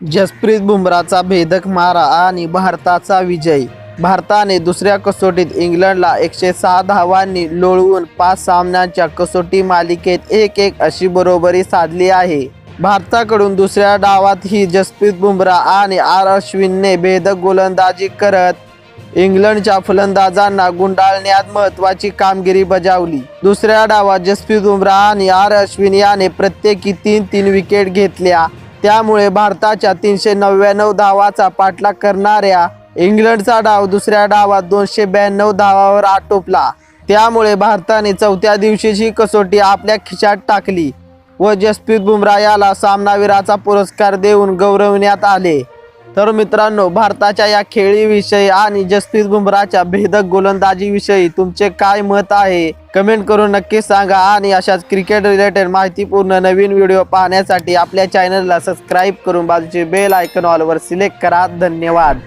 जसप्रीत बुमराचा भेदक मारा आणि भारताचा विजय. भारताने दुसऱ्या कसोटीत इंग्लंडला एकशे सहा धावांनी लोळवून पाच सामन्यांच्या कसोटी मालिकेत एक एक अशी बरोबरी साधली आहे. भारताकडून दुसऱ्या डावात ही जसप्रीत बुमराह आणि आर अश्विनने भेदक गोलंदाजी करत इंग्लंडच्या फलंदाजांना गुंडाळण्यात महत्वाची कामगिरी बजावली. दुसऱ्या डावात जसप्रीत बुमरा आणि आर अश्विन याने प्रत्येकी तीन तीन विकेट घेतल्या. त्यामुळे भारताच्या तीनशे नव्याण्णव धावाचा पाठलाग करणाऱ्या इंग्लंडचा डाव दुसऱ्या डावात दोनशे ब्याण्णव धावावर आटोपला. त्यामुळे भारताने चौथ्या दिवशीची कसोटी आपल्या खिशात टाकली व जसप्रीत बुमरा याला सामनावीराचा पुरस्कार देऊन गौरवण्यात आले. तर मित्रांनो भारताच्या या खेळीविषयी आणि जसप्रीत बुमराच्या भेदक गोलंदाजीविषयी तुमचे काय मत आहे? कमेंट करून नक्की सांगा आणि अशाच क्रिकेट रिलेटेड माहितीपूर्ण नवीन व्हिडिओ पाहण्यासाठी आपल्या चॅनलला सबस्क्राईब करून बाजूचे बेल आयकॉन ऑलवर सिलेक्ट करा. धन्यवाद.